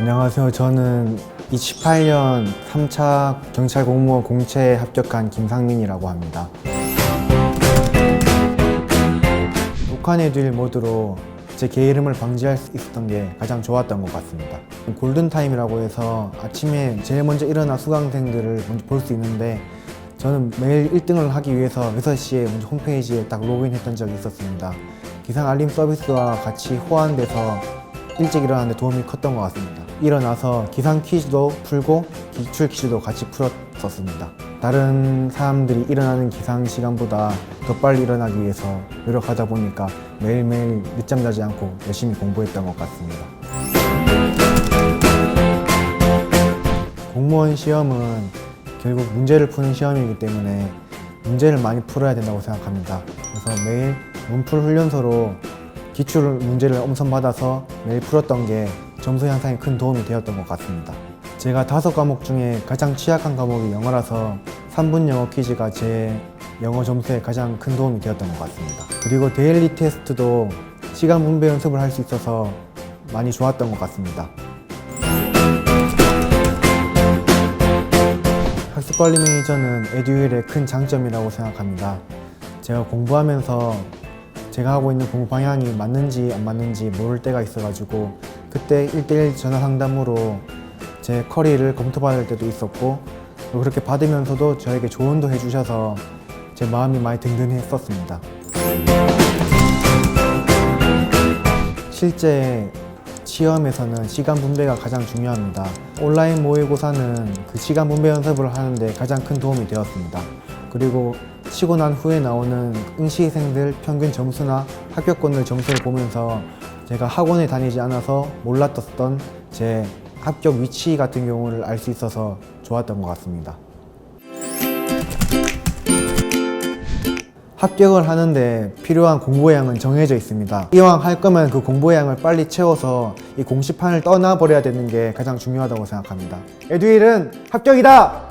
안녕하세요. 저는 28년 3차 경찰 공무원 공채에 합격한 김상민이라고 합니다. 북한 애들 모드로 제 게으름을 방지할 수 있었던 게 가장 좋았던 것 같습니다. 골든타임이라고 해서 아침에 제일 먼저 일어나 수강생들을 먼저 볼 수 있는데 저는 매일 1등을 하기 위해서 6시에 먼저 홈페이지에 딱 로그인했던 적이 있었습니다. 기상 알림 서비스와 같이 호환돼서 일찍 일어나는데 도움이 컸던 것 같습니다. 일어나서 기상 퀴즈도 풀고 기출 퀴즈도 같이 풀었었습니다. 다른 사람들이 일어나는 기상 시간보다 더 빨리 일어나기 위해서 노력하다 보니까 매일매일 늦잠 자지 않고 열심히 공부했던 것 같습니다. 공무원 시험은 결국 문제를 푸는 시험이기 때문에 문제를 많이 풀어야 된다고 생각합니다. 그래서 매일 문풀 훈련소로 기출 문제를 엄선 받아서 매일 풀었던 게 점수 향상에 큰 도움이 되었던 것 같습니다. 제가 다섯 과목 중에 가장 취약한 과목이 영어라서 3분 영어 퀴즈가 제 영어 점수에 가장 큰 도움이 되었던 것 같습니다. 그리고 데일리 테스트도 시간 분배 연습을 할 수 있어서 많이 좋았던 것 같습니다. 학습 관리 매니저는 에듀윌의 큰 장점이라고 생각합니다. 제가 공부하면서 제가 하고 있는 공부 방향이 맞는지 안 맞는지 모를 때가 있어가지고 그때 1대1 전화 상담으로 제 커리를 검토받을 때도 있었고 그렇게 받으면서도 저에게 조언도 해주셔서 제 마음이 많이 든든했었습니다. 실제 시험에서는 시간 분배가 가장 중요합니다. 온라인 모의고사는 그 시간 분배 연습을 하는데 가장 큰 도움이 되었습니다. 그리고 치고 난 후에 나오는 응시생들 평균 점수나 합격권을 점수를 보면서 제가 학원에 다니지 않아서 몰랐던 제 합격 위치 같은 경우를 알 수 있어서 좋았던 것 같습니다. 합격을 하는데 필요한 공부량은 정해져 있습니다. 이왕 할 거면 그 공부량을 빨리 채워서 이 공시판을 떠나버려야 되는 게 가장 중요하다고 생각합니다. 에듀윌은 합격이다!